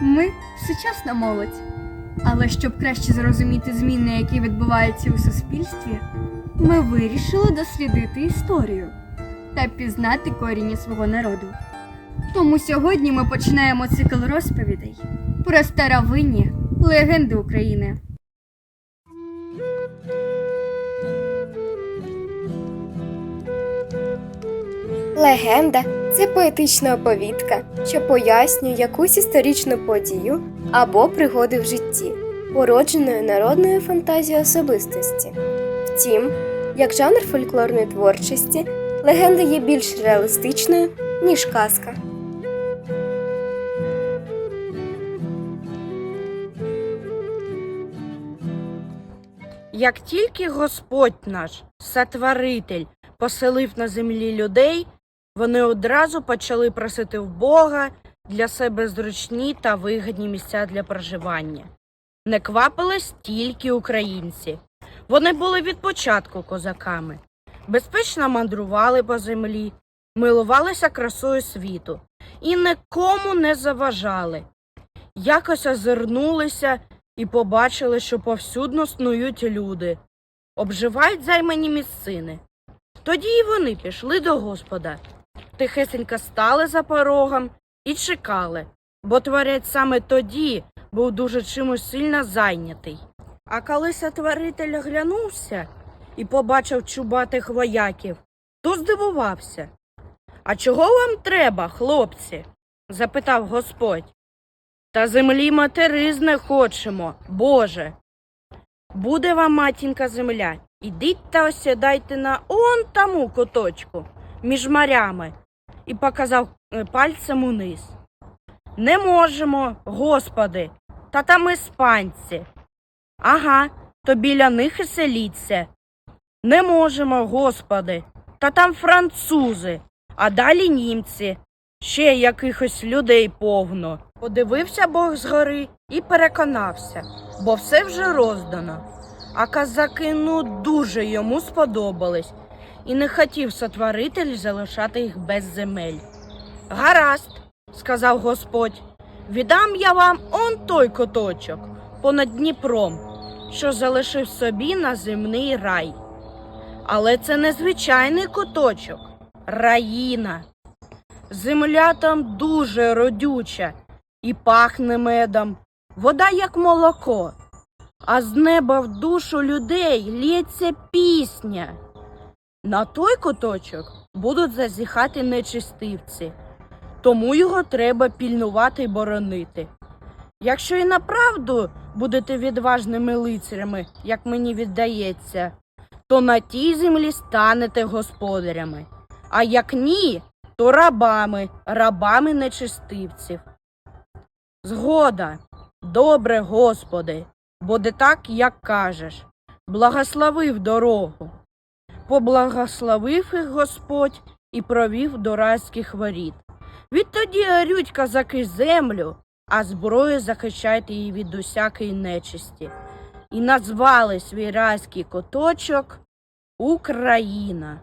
Ми сучасна молодь. Але щоб краще зрозуміти зміни, які відбуваються у суспільстві, ми вирішили дослідити історію та пізнати коріння свого народу. Тому сьогодні ми починаємо цикл розповідей про старовинні легенди України. Легенда це поетична оповідка, що пояснює якусь історичну подію або пригоди в житті, породженою народною фантазією особистості. Втім, як жанр фольклорної творчості, легенда є більш реалістичною, ніж казка. Як тільки Господь наш, сотворитель, поселив на землі людей, вони одразу почали просити в Бога для себе зручні та вигідні місця для проживання. Не квапились тільки українці. Вони були від початку козаками, безпечно мандрували по землі, милувалися красою світу і нікому не заважали. Якось озирнулися і побачили, що повсюдно снують люди, обживають займані місцини. Тоді і вони пішли до Господа, тихесенько стали за порогом і чекали, бо творець саме тоді був дуже чимось сильно зайнятий. А коли сотворитель оглянувся і побачив чубатих вояків, то здивувався. А чого вам треба, хлопці? запитав Господь. Та землі материзне хочемо, Боже. Буде вам матінка земля. Ідіть та осідайте на он тому куточку між морями і показав е, пальцем униз. Не можемо, Господи, та там іспанці. Ага, то біля них і селіться. Не можемо, Господи, та там французи, а далі німці, ще якихось людей повно. Подивився Бог згори і переконався, бо все вже роздано. А казаки ну дуже йому сподобались, і не хотів сотворитель залишати їх без земель. Гаразд, сказав Господь, віддам я вам он той коточок понад Дніпром, що залишив собі на земний рай. Але це не звичайний куточок, раїна. Земля там дуже родюча і пахне медом, вода як молоко, а з неба в душу людей лється пісня. На той куточок будуть зазіхати нечистивці, тому його треба пільнувати й боронити. Якщо і направду будете відважними лицарями, як мені віддається, то на тій землі станете господарями, а як ні, то рабами, рабами нечистивців. Згода, добре, Господи, буде так, як кажеш, благословив дорогу. Поблагословив їх Господь і провів до райських воріт. Відтоді орють козаки землю, а зброю захищайте її від усякої нечисті. І назвали свій райський куточок Україна.